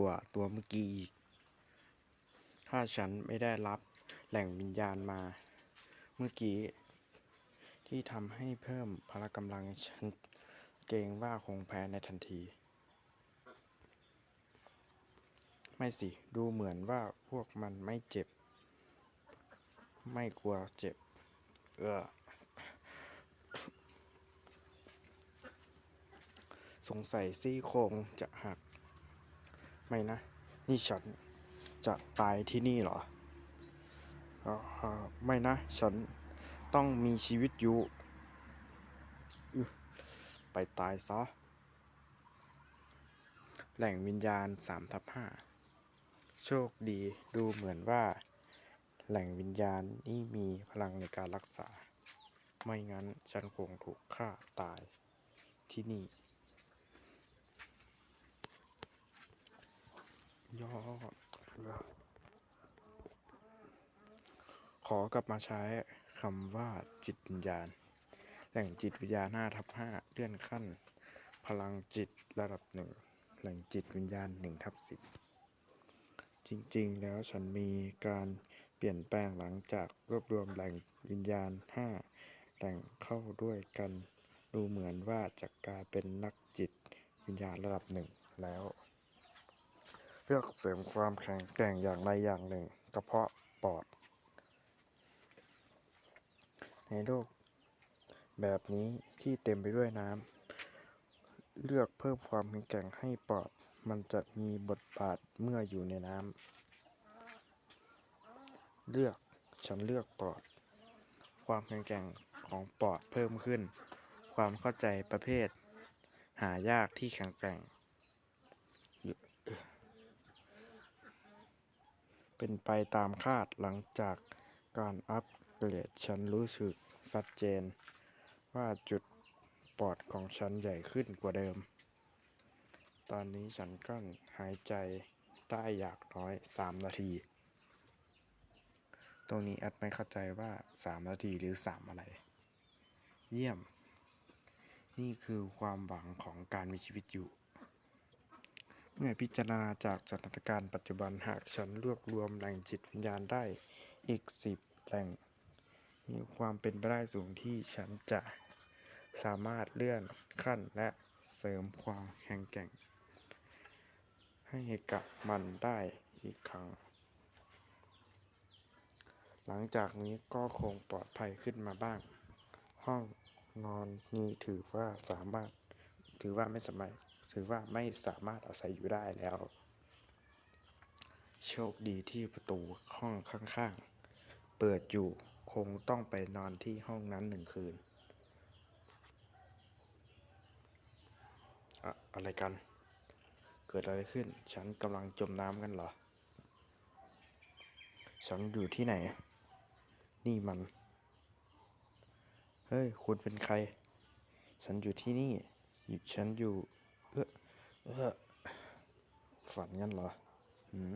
กว่าตัวเมื่อกี้อีก ถ้าฉันไม่ได้รับแหล่งวิญญาณมา เมื่อกี้ ที่ทำให้เพิ่มพละกำลังฉันเกรงว่าคงแพ้ในทันที ไม่สิ ดูเหมือนว่าพวกมันไม่เจ็บ ไม่กลัวเจ็บ เออสงสัยซี่โครงจะหัก ไม่นะ นี่ฉันจะตายที่นี่เหรออไม่นะ ฉันต้องมีชีวิตอยู่ ไปตายซะ แหล่งวิญญาณ3ทับ5โชคดีดูเหมือนว่า แหล่งวิญญาณนี่มีพลังในการรักษา ไม่งั้นฉันคงถูกฆ่าตายที่นี่ ยอด ขอกลับมาใช้คำว่าจิตวิญญาณ แหล่งจิตวิญญาณ5ทับ5เลื่อนขั้น พลังจิตระดับหนึ่งแหล่งจิตวิญญาณ1ทับ10 จริงๆ แล้วฉันมีการเปลี่ยนแปลงหลังจากรวบรวมแหล่งวิญญาณ 5 แหล่งเข้าด้วยกัน ดูเหมือนว่าจะกลายเป็นนักจิตวิญญาณระดับหนึ่งแล้ว ลือกเสริมความแข็งแกร่งอย่างใดอย่างหนึ่ง กระเพาะปอด ในโลก แบบนี้ที่เต็มไปด้วยน้ำเลือกเพิ่มความแข็งแกร่งให้ปอด มันจะมีบทบาทเมื่ออยู่ในน้ำเลือกฉันเลือกปอด ความแข็งแกร่งของปอดเพิ่มขึ้น ความเข้าใจประเภท หายากที่แข็งแกร่ง เป็นไปตามคาดหลังจากการอัปเกรดฉันรู้สึกชัดเจน ว่าจุดปอดของฉันใหญ่ขึ้นกว่าเดิม ตอนนี้ฉันกลั้นหายใจได้อย่างน้อย 3 นาที ตรงนี้แอดไม่เข้าใจว่า 3 นาทีหรือ 3 อะไร เยี่ยม นี่คือความหวังของการมีชีวิตอยู่ เมื่อพิจารณาจากสถานการณ์ปัจจุบันหากฉันรวบรวมแหล่งจิตวิญญาณได้อีก 10 แหล่ง มีความเป็นไปได้สูงที่ฉันจะสามารถเลื่อนขั้นและเสริมความแข็งแกร่ง ให้กับมันได้อีกครั้ง หลังจากนี้ก็คงปลอดภัยขึ้นมาบ้าง ห้องนอนนี้ถือว่าสามารถถือว่าไม่สมาร ถือว่าไม่สามารถอาศัยอยู่ได้แล้ว โชคดีที่ประตูห้องข้างๆ เปิดอยู่คงต้องไปนอนที่ห้องนั้นหนึ่งคืนอะอะไรกัน เกิดอะไรขึ้น ฉันกำลังจมน้ำกันเหรอ ฉันอยู่ที่ไหน นี่มัน เฮ้ย คุณเป็นใคร ฉันอยู่ที่นี่ ฉันอยู่ เออเออฝันกันเหรอหืม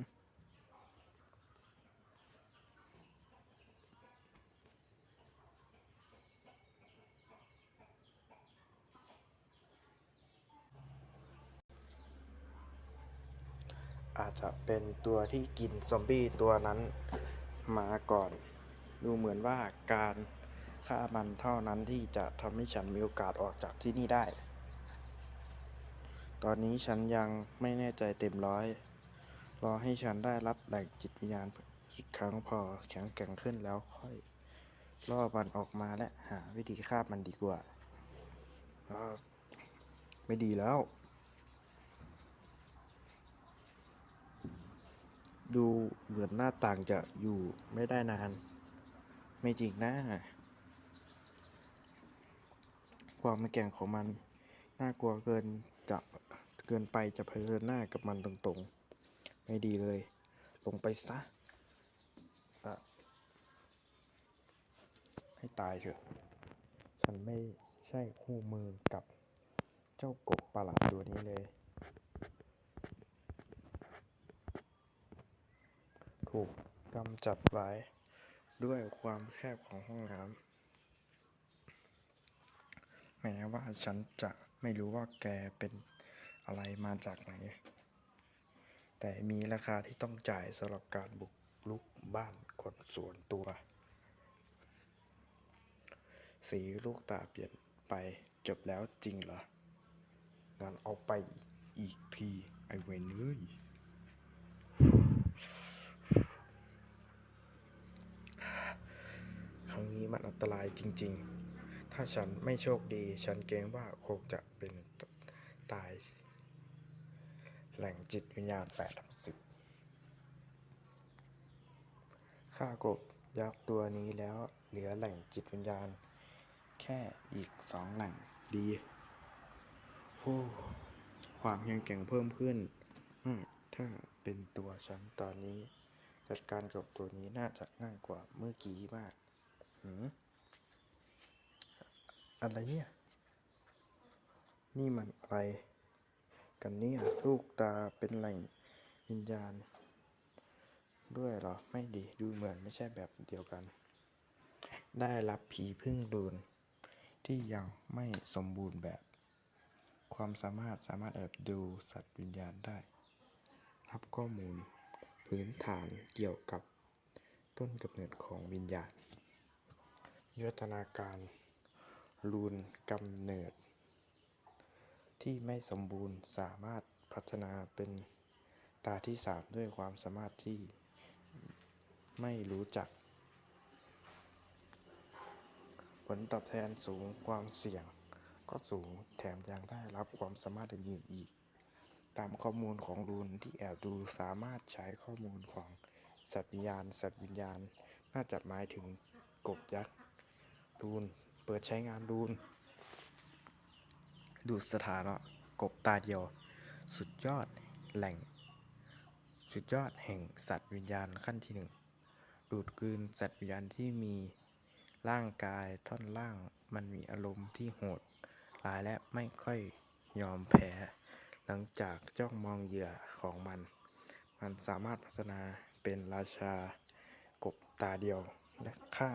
อาจจะเป็นตัวที่กินซอมบี้ตัวนั้นมาก่อน ดูเหมือนว่าการฆ่ามันเท่านั้นที่จะทำให้ฉันมีโอกาสออกจากที่นี่ได้ ตอนนี้ฉันยังไม่แน่ใจเต็มร้อย รอให้ฉันได้รับแหล่งจิตวิญญาณอีกครั้งพอแข็งแกร่งขึ้นแล้วค่อยล่อมันออกมาและหาวิธีฆ่ามันดีกว่า ไม่ดีแล้ว ดูเหมือนหน้าต่างจะอยู่ไม่ได้นาน ไม่จริงนะ ความไม่แกร่งของมันน่ากลัวเกินจะ เกินไปจะเผชิญหน้ากับมันตรงๆ ไม่ดีเลย ลงไปซะะให้ตายเถอะ ฉันไม่ใช่คู่มือกับเจ้ากบประหลาดตัวนี้เลย ถูกกำจัดไว้ด้วยความแคบของห้องน้ำแม้ว่าฉันจะไม่รู้ว่าแกเป็น อะไรมาจากไหน แต่มีราคาที่ต้องจ่ายสำหรับการบุกลุกบ้านคนส่วนตัว สีลูกตาเปลี่ยนไปจบแล้วจริงเหรองั้นเอาไปอีกที ไอ้เวนเอ้ยครั้งนี้มันอันตรายจริง ๆ ถ้าฉันไม่โชคดี ฉันเกรงว่าคงจะเป็นตาย แหล่งจิตวิญญาณ8ทับ10ฆ่ากบยักษ์ตัวนี้แล้วเหลือแหล่งจิตวิญญาณ แค่อีกสองแหล่งดีโอ้ความแข็งแกร่งเพิ่มขึ้นมากถ้าเป็นตัวฉันตอนนี้ จัดการกับตัวนี้น่าจะง่ายกว่าเมื่อกี้มากหืมอะไรเนี่ย นี่มันอะไร กันเนี่ยลูกตาเป็นแหล่งวิญญาณ ด้วยเหรอ ไม่ดีดูเหมือนไม่ใช่แบบเดียวกัน ได้รับผีพึ่งดูนที่ยังไม่สมบูรณ์แบบ ความสามารถสามารถแอบดูสัตว์วิญญาณได้ รับข้อมูลพื้นฐานเกี่ยวกับต้นกำเนิดของวิญญาณวิวัฒนาการรูนกำเนิด ที่ไม่สมบูรณ์สามารถพัฒนาเป็นตาที่สามด้วยความสามารถที่ไม่รู้จัก ผลตอบแทนสูงความเสี่ยงก็สูงแถมยังได้รับความสามารถอื่นๆอีก ตามข้อมูลของรูนที่แอบดูสามารถใช้ข้อมูลของสัตว์วิญญาณ สัตว์วิญญาณ น่าจะหมายถึงกบยักษ์รูน เปิดใช้งานรูน ดูสถานะกบตาเดียว สุดยอดแหล่ง สุดยอดแห่งสัตว์วิญญาณขั้นที่หนึ่งดูดกลืนสัตว์วิญญาณที่มีร่างกายท่อนล่างมันมีอารมณ์ที่โหดร้ายและไม่ค่อยยอมแพ้ หลังจากจ้องมองเหยื่อของมัน มันสามารถพัฒนาเป็นราชากบตาเดียวและฆ่า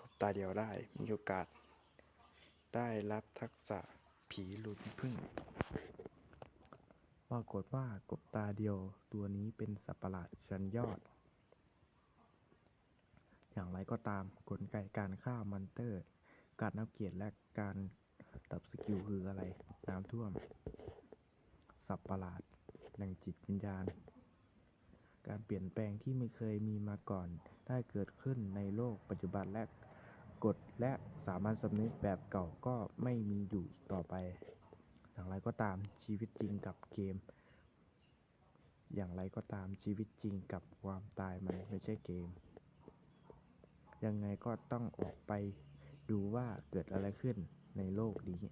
กบตาเดียวได้มีโอกาสได้รับทักษะ ผีลุนพึ่งปรากฏว่ากบตาเดียวตัวนี้เป็นสัตว์ประหลาดชั้นยอด อย่างไรก็ตามกลไกการฆ่ามอนเตอร์ การนับเกียรติและการดับสกิลคืออะไร น้ำท่วม สัตว์ประหลาดแหล่งจิตวิญญาณ การเปลี่ยนแปลงที่ไม่เคยมีมาก่อนได้เกิดขึ้นในโลกปัจจุบันและ กฎและสามัญสำนึกแบบเก่าก็ไม่มีอยู่อีกต่อไป อย่างไรก็ตามชีวิตจริงกับเกม อย่างไรก็ตามชีวิตจริงกับความตายมันไม่ใช่เกม ยังไงก็ต้องออกไปดูว่าเกิดอะไรขึ้นในโลกนี้